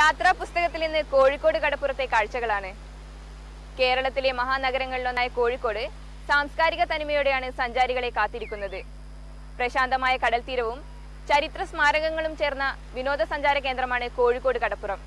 യാത്രാ പുസ്തകത്തിൽ നിന്ന് കോഴിക്കോട് കടപ്പുറത്തെ കാഴ്ചകളാണ്. കേരളത്തിലെ മഹാനഗരങ്ങളിലൊന്നായ കോഴിക്കോട് സാംസ്കാരിക തനിമയോടെയാണ് സഞ്ചാരികളെ കാത്തിരിക്കുന്നത്. പ്രശാന്തമായ കടൽ തീരവും ചരിത്ര സ്മാരകങ്ങളും ചേർന്ന വിനോദസഞ്ചാര കേന്ദ്രമാണ് കോഴിക്കോട് കടപ്പുറം.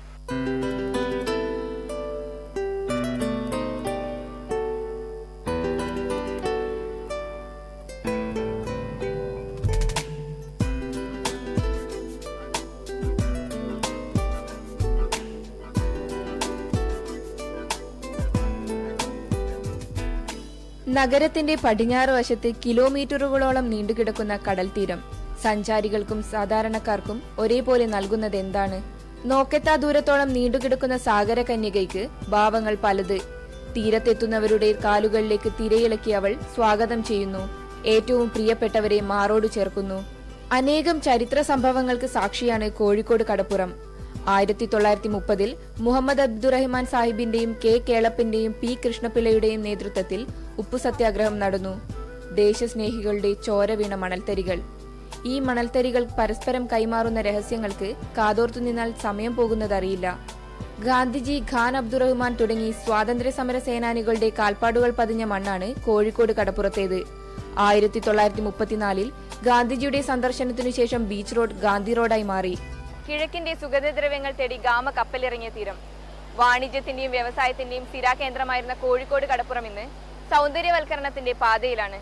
നഗരത്തിന്റെ പടിഞ്ഞാറ് വശത്ത് കിലോമീറ്ററുകളോളം നീണ്ടുകിടക്കുന്ന കടൽ തീരം. സഞ്ചാരികൾക്കും സാധാരണക്കാർക്കും ഒരേപോലെ നൽകുന്നത് എന്താണ് നോക്കെത്താ ദൂരത്തോളം നീണ്ടുകിടക്കുന്ന സാഗര കന്യകയ്ക്ക് ഭാവങ്ങൾ പലത്. തീരത്തെത്തുന്നവരുടെ കാലുകളിലേക്ക് തിരയിളക്കി അവൾ സ്വാഗതം ചെയ്യുന്നു. ഏറ്റവും പ്രിയപ്പെട്ടവരെ മാറോട് ചേർക്കുന്നു. അനേകം ചരിത്ര സംഭവങ്ങൾക്ക് സാക്ഷിയാണ് കോഴിക്കോട് കടപ്പുറം. ആയിരത്തി തൊള്ളായിരത്തി മുപ്പതിൽ മുഹമ്മദ് അബ്ദുറഹ്മാൻ സാഹിബിന്റെയും കെ കേളപ്പിന്റെയും പി കൃഷ്ണപിള്ളയുടെയും നേതൃത്വത്തിൽ ഉപ്പു സത്യാഗ്രഹം നടന്നു. ദേശസ്നേഹികളുടെ ചോര വീണ മണൽത്തരികൾ. ഈ മണൽത്തരികൾ പരസ്പരം കൈമാറുന്ന രഹസ്യങ്ങൾക്ക് കാതോർത്തു നിന്നാൽ സമയം പോകുന്നതറിയില്ല. ഗാന്ധിജി ഖാൻ അബ്ദുറഹ്മാൻ തുടങ്ങി സ്വാതന്ത്ര്യ സമര സേനാനികളുടെ കാൽപ്പാടുകൾ പതിഞ്ഞ മണ്ണാണ് കോഴിക്കോട് കടപ്പുറത്തേത്. ആയിരത്തി തൊള്ളായിരത്തി മുപ്പത്തിനാലിൽ ഗാന്ധിജിയുടെ സന്ദർശനത്തിനു ശേഷം ബീച്ച് റോഡ് ഗാന്ധി റോഡായി മാറി. കിഴക്കിന്റെ സുഗന്ധദ്രവ്യങ്ങൾ തേടി ഗാമ കപ്പലിറങ്ങിയ തീരം. വാണിജ്യത്തിന്റെയും വ്യവസായത്തിന്റെയും സ്ഥിരാകേന്ദ്രമായിരുന്ന കോഴിക്കോട് കടപ്പുറം ഇന്ന് സൗന്ദര്യവൽക്കരണത്തിന്റെ പാതയിലാണ്.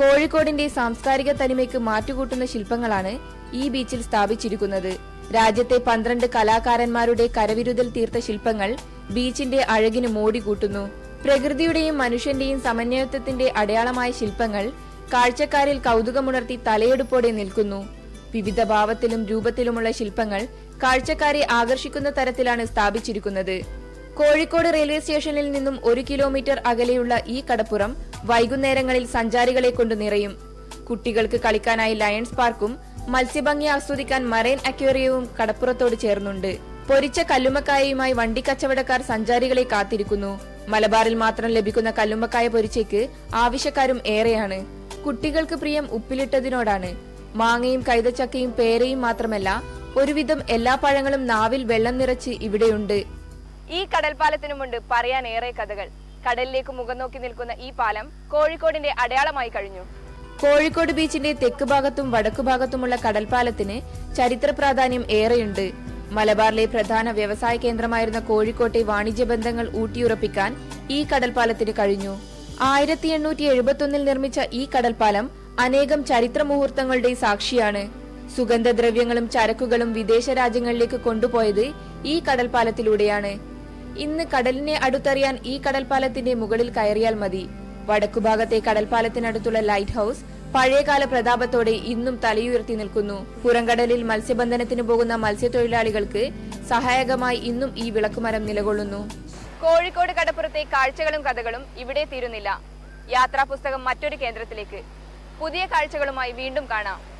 കോഴിക്കോടിന്റെ സാംസ്കാരിക തനിമയ്ക്ക് മാറ്റുകൂട്ടുന്ന ശില്പങ്ങളാണ് ഈ ബീച്ചിൽ സ്ഥാപിച്ചിരിക്കുന്നത്. രാജ്യത്തെ പന്ത്രണ്ട് കലാകാരന്മാരുടെ കരവിരുതൽ തീർത്ത ശില്പങ്ങൾ ബീച്ചിന്റെ അഴകിന് മോടികൂട്ടുന്നു പ്രകൃതിയുടെയും മനുഷ്യന്റെയും സമന്വയത്വത്തിന്റെ അടയാളമായ ശില്പങ്ങൾ കാഴ്ചക്കാരിൽ കൗതുകമുണർത്തി തലയെടുപ്പോടെ നിൽക്കുന്നു. വിവിധ ഭാവത്തിലും രൂപത്തിലുമുള്ള ശില്പങ്ങൾ കാഴ്ചക്കാരെ ആകർഷിക്കുന്ന തരത്തിലാണ് സ്ഥാപിച്ചിരിക്കുന്നത്. കോഴിക്കോട് റെയിൽവേ സ്റ്റേഷനിൽ നിന്നും ഒരു കിലോമീറ്റർ അകലെയുള്ള ഈ കടപ്പുറം വൈകുന്നേരങ്ങളിൽ സഞ്ചാരികളെ കൊണ്ട് നിറയും. കുട്ടികൾക്ക് കളിക്കാനായി ലയൺസ് പാർക്കും മത്സ്യഭംഗി ആസ്വദിക്കാൻ മറൈൻ അക്വേറിയവും കടപ്പുറത്തോട് ചേർന്നുണ്ട്. പൊരിച്ച കല്ലുമ്മക്കായയുമായി വണ്ടി കച്ചവടക്കാർ സഞ്ചാരികളെ കാത്തിരിക്കുന്നു. മലബാറിൽ മാത്രം ലഭിക്കുന്ന കല്ലുമ്മക്കായ പൊരിച്ചയ്ക്ക് ആവശ്യക്കാരും ഏറെയാണ്. കുട്ടികൾക്ക് പ്രിയം ഉപ്പിലിട്ടതിനോടാണ്. മാങ്ങയും കൈതച്ചക്കയും പേരയും മാത്രമല്ല ഒരുവിധം എല്ലാ പഴങ്ങളും നാവിൽ വെള്ളം നിറച്ച് ഇവിടെയുണ്ട്. ഈ കടൽപ്പാലത്തിനുമുണ്ട് പറയാൻ ഏറെ കഥകൾ. കടലിലേക്ക് മുഖം നോക്കി നിൽക്കുന്ന ഈ പാലം കോഴിക്കോടിന്റെ അടയാളമായി കഴിഞ്ഞു. കോഴിക്കോട് ബീച്ചിന്റെ തെക്ക് ഭാഗത്തും വടക്കു ഭാഗത്തുമുള്ള കടൽപ്പാലത്തിന് ചരിത്ര പ്രാധാന്യം ഏറെയുണ്ട്. മലബാറിലെ പ്രധാന വ്യവസായ കേന്ദ്രമായിരുന്ന കോഴിക്കോട്ടെ വാണിജ്യ ബന്ധങ്ങൾ ഊട്ടിയുറപ്പിക്കാൻ ഈ കടൽപ്പാലത്തിന് കഴിഞ്ഞു. ആയിരത്തി എണ്ണൂറ്റി എഴുപത്തൊന്നിൽ നിർമ്മിച്ച ഈ കടൽപ്പാലം അനേകം ചരിത്ര മുഹൂർത്തങ്ങളുടെ സാക്ഷിയാണ്. സുഗന്ധദ്രവ്യങ്ങളും ചരക്കുകളും വിദേശ രാജ്യങ്ങളിലേക്ക് കൊണ്ടുപോയത് ഈ കടൽപ്പാലത്തിലൂടെയാണ്. ഇന്ന് കടലിനെ അടുത്തറിയാൻ ഈ കടൽപ്പാലത്തിന്റെ മുകളിൽ കയറിയാൽ മതി. വടക്കുഭാഗത്തെ കടൽപ്പാലത്തിനടുത്തുള്ള ലൈറ്റ് ഹൌസ് പഴയകാല പ്രതാപത്തോടെ ഇന്നും തലയുയർത്തി നിൽക്കുന്നു. പുറംകടലിൽ മത്സ്യബന്ധനത്തിന് പോകുന്ന മത്സ്യത്തൊഴിലാളികൾക്ക് സഹായകമായി ഇന്നും ഈ വിളക്കുമരം നിലകൊള്ളുന്നു. കോഴിക്കോട് കടപ്പുറത്തെ കാഴ്ചകളും കഥകളും ഇവിടെ തീരുന്നില്ല. യാത്രാ പുസ്തകം മറ്റൊരു കേന്ദ്രത്തിലേക്ക്. പുതിയ കാഴ്ചകളുമായി വീണ്ടും കാണാം.